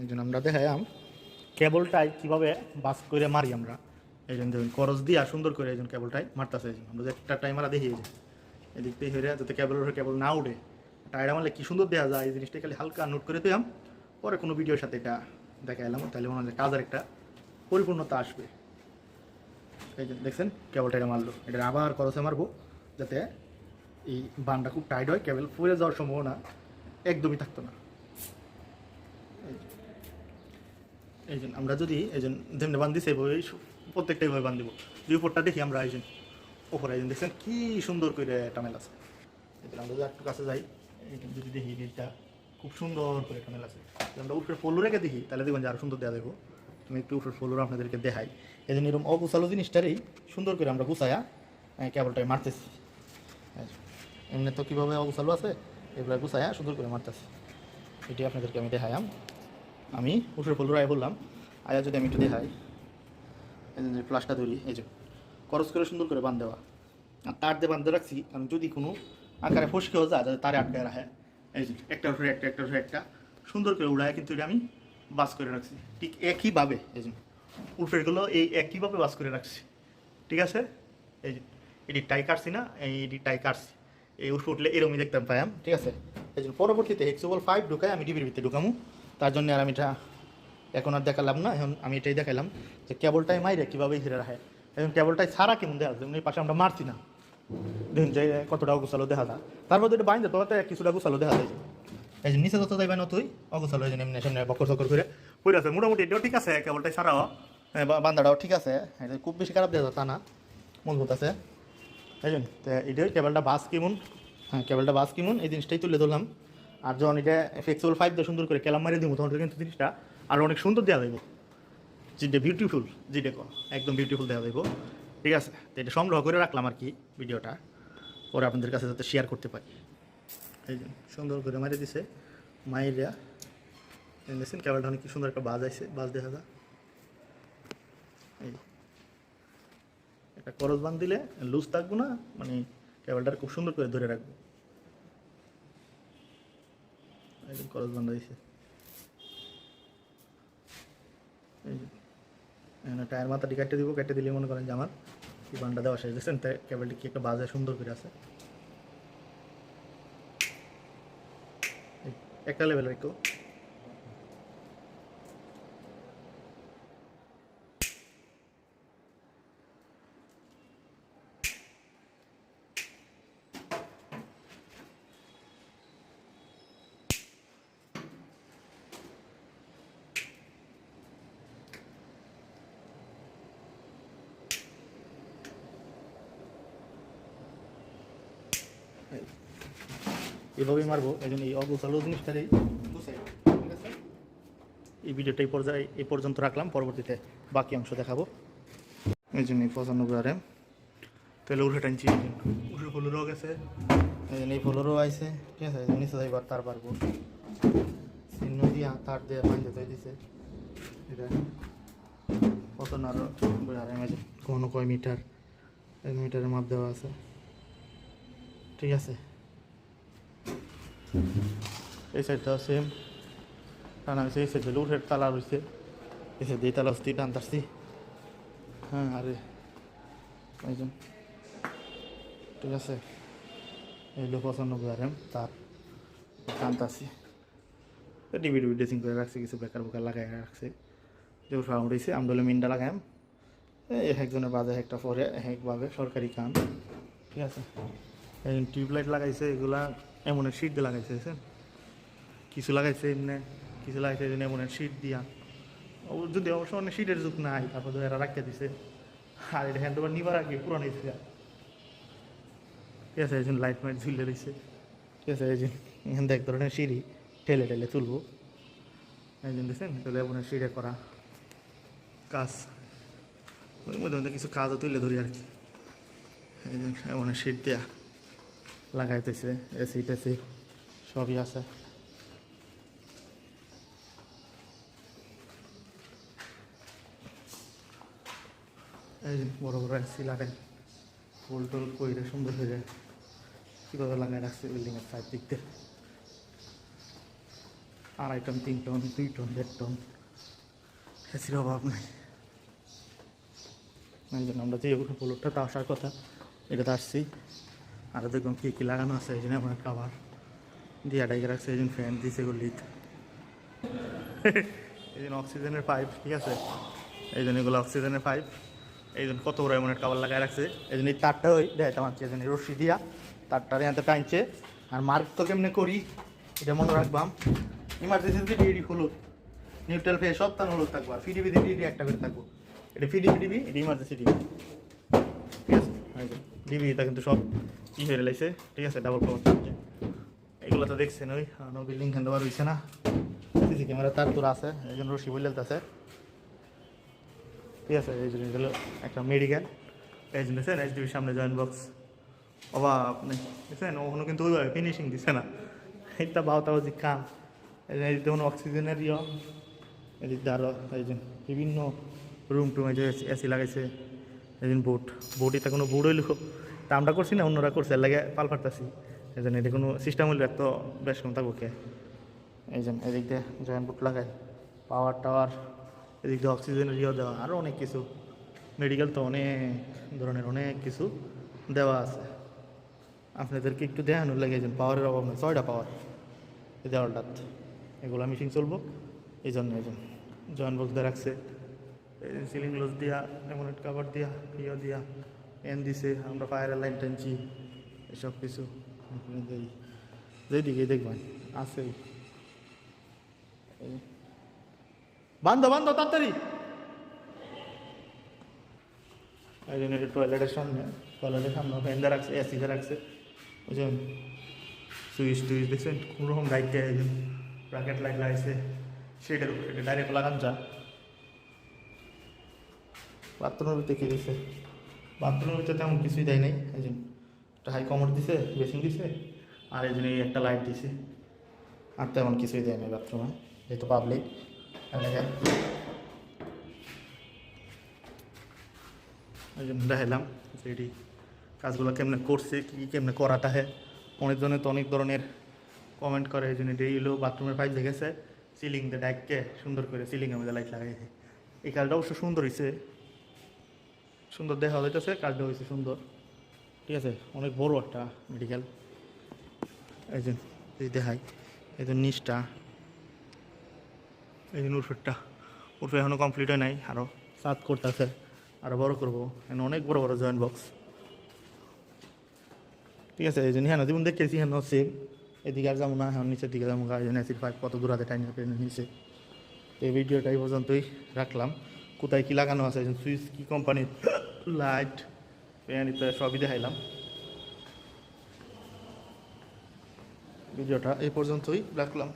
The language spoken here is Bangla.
এই জন্য আমরা দেখাইলাম কেবলটাই কীভাবে বাস করে মারি আমরা। এই জন্য দেখুন করজ দিয়া সুন্দর করে এই জন্য কেবলটাই মারতেছে এই জন্য আমরা যে একটা টাইম আমরা দেখি এই এদিক থেকে হয়ে যাতে উপরে কেবল না উঠে। টায়ার মারলে কি সুন্দর দেওয়া যায় এই জিনিসটা খালি হালকা নোট করে দিলাম পরে কোনো ভিডিওর সাথে এটা দেখাইলাম তাহলে মনে হয় কাজের একটা পরিপূর্ণতা আসবে। এই যে দেখছেন কেবলটা এটা মারলো। এটা আবার করসে মারবো যাতে এই বানটা খুব টাইট হয় কেবল ফুলে যাওয়ার সম্ভাবনা একদমই থাকতো না। এই আমরা যদি এই জন্য যেমনি বান্ধি সেইভাবে প্রত্যেকটা এইভাবে বান্ধিব। দুই উপরটা দেখি আমরা এই জন্য ওপরে এই জন্য দেখছেন? কি সুন্দর করে টানেল আছে। আমরা যদি একটু কাছে যাই যদি দেখি এটা খুব সুন্দর করে টানেল আছে। আমরা উপরে ফলো রেখে দেখি, তাহলে দেখবেন যে আরও সুন্দর দেওয়া দেবো আমি একটু উপরে ফলোর আপনাদেরকে দেখাই। এই জন্য এরকম অগুছালো জিনিসটারই সুন্দর করে আমরা গুছায়া কেবলটাই মারতেছি। এমনি তো কীভাবে অগুছালো আছে, এগুলো গুছায়া সুন্দর করে মারতেছি। এটি আপনাদেরকে আমি দেখাইলাম আমি উঠের ফুল রায় বললাম। আয়া যদি আমি একটু দেখাই। যে প্লাসটা ধরি, এই যে করস করে সুন্দর করে বান্ধ দেওয়া। আর তার দিয়ে বান্ধে রাখছি, আমি যদি কোনো আকারে ফসকেও যায় যাতে তারে আটকায় রাখে। এই যে, একটা উপরে একটা একটা উপরে একটা। সুন্দর করে উড়ায়, কিন্তু এটা আমি বাস করে রাখছি। ঠিক একইভাবে, এই যে উল্ফেরগুলো এই একইভাবে বাস করে রাখছি। ঠিক আছে? এই যে, এটি টাই কাটছি না, এটি টাই কাটছি। এই উঠে উঠলে এরকমই দেখতাম পাইম ঠিক আছে? এই জন্য পরবর্তীতে হেক্সোবল ফাইভ ঢুকাই আমি ডিবির ভিতরে ঢুকামু। তার জন্য আর আমি এটা এখন আর দেখালাম না এখন আমি এটাই দেখালাম যে কেবলটাই মাইরে কীভাবে হিরে রাখে। এখন কেবলটাই ছাড়া কেমন দেখা যায় এই পাশে আমরা মারছি না। দেখুন যে কতটা অগুছালো দেখা যায়। তার মধ্যে এটা বাইন্দে তো কিছুটা গুছালো দেখা যায়। এই যে নিচে যত যাইবে না তুই অগুছালো এই যে এমনি সামনে বকর চকর করে পড়ে আছে। মোটামুটি এটাও ঠিক আছে কেবলটাই ছাড়াও হ্যাঁ, বান্দাটাও ঠিক আছে। এটা খুব বেশি খারাপ দেখা যায় তা না। মজবুত আছে। তাই জন্য তো এটাই কেবলটা বাস কেমন। হ্যাঁ কেবলটা বাস কেমন। এই জিনিসটাই তুলে ধরলাম। আর যখন এটা ফ্লেক্সিবল ফাইভ দিয়ে সুন্দর করে কেলাম মারিয়ে দিব তখন কিন্তু জিনিসটা আরও অনেক সুন্দর দেওয়া যাইব। যেটা বিউটিফুল যেটা একদম বিউটিফুল দেওয়া যাইব। ঠিক আছে? তো এটা সংগ্রহ করে রাখলাম আর কি ভিডিওটা। পরে আপনাদের কাছে যাতে শেয়ার করতে পারি। এই সুন্দর করে মারিয়ে দিছে। মাইরিয়া দেখছেন কেবলটা অনেক সুন্দর একটা বাজ আইছে, বাজ দেখা যায়। এই একটা করজ বান দিলে লুজ থাকব না মানে কেবলটা খুব সুন্দর করে ধরে রাখব। এই যে করজ বান্ধা দিছে এই যে টায়ার মাথাটি কাটতে দিব, কেটে দিলে মনে করেন যে আমার এই বানটা দেওয়া শেষ। দেখছেন তাই কেবলটি কি একটা বাজে, সুন্দর করে আছে। একটা লেভেল রেখো এভাবেই মারবো এই জন্য এই অগোছালো জিনিসটারই ঠিক আছে? এই ভিডিওটা এই পর্যায়ে এই পর্যন্ত রাখলাম পরবর্তীতে বাকি অংশ দেখাবো। এই জন্য এই পঁচানব্বই আরে তাহলে উঠে টানছি। উঠে ফলোরও গেছে এই জন্য এই ফলোরও আইছে ঠিক আছে? নিচে যাইবার তার পারব। চিহ্ন দিয়ে তার দিয়ে বাঁধতে তৈ দিছে এটা পঁচান্ন আরও আর কোনো কয় মিটার এক মিটারের মাপ দেওয়া আছে। ঠিক আছে? এই সাইডটা সেম টানা হয়েছে এই সাইডে উঠে তালা রয়েছে এই সাইডে এই তালা হচ্ছে টানতারছি হ্যাঁ আরে একজন ঠিক আছে এই হলো পঁচানব্বই আর এম তার টানতাছি টিভি টিভি ড্রেসিং করে রাখছে কিছু বেকার বেকার লাগাই রাখছে যে উঠেছে আমরা হলো মিনটা লাগাইম এই একজনের বাজে একটা পরে একভাবে সরকারি কাম ঠিক আছে টিউবলাইট লাগাইছে এগুলা এমনের শীট দিয়ে লাগাইছে কিছু লাগাইছে এমনি, কিছু লাগাইছে এমনি শীট দিয়া। যদি অবশ্য অনেক শীটের যুগ নাই, তারপর তো এরা রাখিয়ে দিছে। আর এটা হ্যান্ড ওভার নিবার আগে পুরান হয়েছে ঠিক আছে একজন লাইট মাইট ঝুলে রয়েছে ঠিক আছে যে এখান থেকে এক ধরনের সিঁড়ি ঠেলে ঠেলে তুলবো। একজন দেখছেন, তাহলে এমনের সিঁড়ে করা কাজ। ওই মধ্যে মধ্যে কিছু কাজও তুলে ধরি আর কি। এমনের শীট দেয়া। লাগাইতেছে, এসি টেসি, সবই আছে। এই বড় বড় এসি লাগাই, ফুল টুল কইরে সুন্দর হয়ে যায়। কীভাবে লাগাই রাখছে বিল্ডিংয়ের সাইড দিক দিয়ে? আড়াই টন, তিন টন, দুই টন, দেড় টন। এসির অভাব নাই। এই জন্য আমরা যে পোলোরটাতে আসার কথা, এটাতে আসছি। আর দেখুন কী কী লাগানো আছে, এই জন্য আমার খাবার দিয়া ডাইকে রাখছে, এই জন্য ফ্যান দিছে গলিত এই জন্য অক্সিজেনের পাইপ ঠিক আছে? এই জন্য এগুলো অক্সিজেনের পাইপ এই জন্য কত বড় এমন কাবার লাগাই রাখছে। এই জন্য এই তারটা ওই দেয় পারছি এই জন্য রশি দিয়া তারটারে হাতে টানছে। আর মার্ক তো কেমনে করি? এটা মনে রাখবাম ইমার্জেন্সি ডিডি হলুদ। নিউট্রাল ফে সব তার হলুদ থাকব। আর ফিডিবি ডিডি একটা করে থাকব। এটা ফিডিবি ডিবি এটা ইমার্জেন্সি ডিবি ঠিক আছে? ডিবি এটা কিন্তু সব ই হয়ে লাইছে ঠিক আছে? ডাবল কভার এগুলো তো দেখছেন ওই বিল্ডিং খান দেওয়ার হয়েছে না? সিসি ক্যামেরা তার তোর আছে, এই জন্য রশি বললে আছে ঠিক আছে, এই জন্য একটা মেডিকেল এই জন্য স্যার এইচডিবির সামনে জয়েন্ট বক্স অভাব আপনি দেখছেন? ওখানে কিন্তু ওইভাবে ফিনিশিং দিচ্ছে না। এটা বাউতাবাজি কাম। যে যেমন অক্সিজেনের ইয়ে দিয়ে আরও এই যে বিভিন্ন রুম টুমে যে এসি লাগাইছে। এই দিন বোট বোট এটা কোনো বোর্ড হইল তা আমরা করছি না, অন্যরা করছে, এর লাগে পাল ফাটতেছি। এই জন্য এটা কোনো সিস্টেম হইলে তো বেশ কম থাকব কে? এই জন্য এদিক দিয়ে জয়েন্ট বুট লাগাই পাওয়ার টাওয়ার এদিক দিয়ে অক্সিজেনের ইয়ে দেওয়া আরও অনেক কিছু। মেডিকেল তো অনেক ধরনের অনেক কিছু দেওয়া আছে। আপনাদেরকে একটু দেখানোর লাগে যে পাওয়ারের অভাব নেই, ছয়টা পাওয়ার এই দেওয়ালটাত। এগুলো মিশিং চলবো এই জন্য এই জন্য জয়েন্ট বক্স দিয়ে রাখছে। সিলিং গ্লোজ দিয়া এমন কাভার দিয়া ইয়ে দিয়া এন দিছে, আমরা ফায়ারের লাইন টানছি, এসব কিছু যেদিকে দেখবেন আছে বান্ধ বান্ধ, তাড়াতাড়ি। টয়লেটের সামনে টয়লেটের সামনে ফ্যান দিয়ে রাখছে এসি দিয়ে রাখছে। বুঝছেন সুইচ টুইচ দেখছেন? কোনোরকম লাইট দেয় ব্র্যাকেট লাইট লাগাইছে। শেডের উপরে ডাইরেক্ট লাগান যা বাথরুমের ভিতরে কি দিছে? বাথরুমের ভিতরে তেমন কিছুই দেয় নাই। এই জন্য একটা হাই কমোড দিছে বেসিং দিছে, আর এই জন্য একটা লাইট দিছে। আর তেমন কিছুই দেয় নাই বাথরুমে যেহেতু পাবলিক জন্য দেখাইলাম যে এটি কাজগুলো কেমনে করছে, কী কেমনে করাটা হয়। অনেকজনে তো অনেক ধরনের কমেন্ট করে, এই জন্য ডেইলো বাথরুমের পাইপ দেখেছে সিলিং দিয়ে ডাইককে সুন্দর করে সিলিংয়ের মধ্যে লাইট লাগাইছে। এই কাজটা অবশ্য সুন্দর হয়েছে সুন্দর দেখা যাইতেছে, কাজটা হয়েছে সুন্দর। ঠিক আছে, অনেক বড় একটা মেডিকেল এই যে দেখাই, এই যে নিচটা, এই যে উর্ফেরটা উর্ফে এখনও কমপ্লিট হয় নাই আরও সাত করতেছে আরও বড় করব। এখানে অনেক বড় বড় জয়েন্ট বক্স ঠিক আছে, এই জন্য হ্যাঁ যেমন দেখতেছি হ্যাঁ সেম এদিকে আর যাব না হ্যাঁ নিচের দিকে যাব এই জন্য কত দূর হাতে টাইম নিচে এই ভিডিওটা এই পর্যন্তই রাখলাম। কোথায় কী লাগানো আছে? সুইচ কী কোম্পানির লাইট, ফ্যান ইত্যাদি সবই দেখাইলাম। ভিডিওটা এই পর্যন্তই, রাখলাম।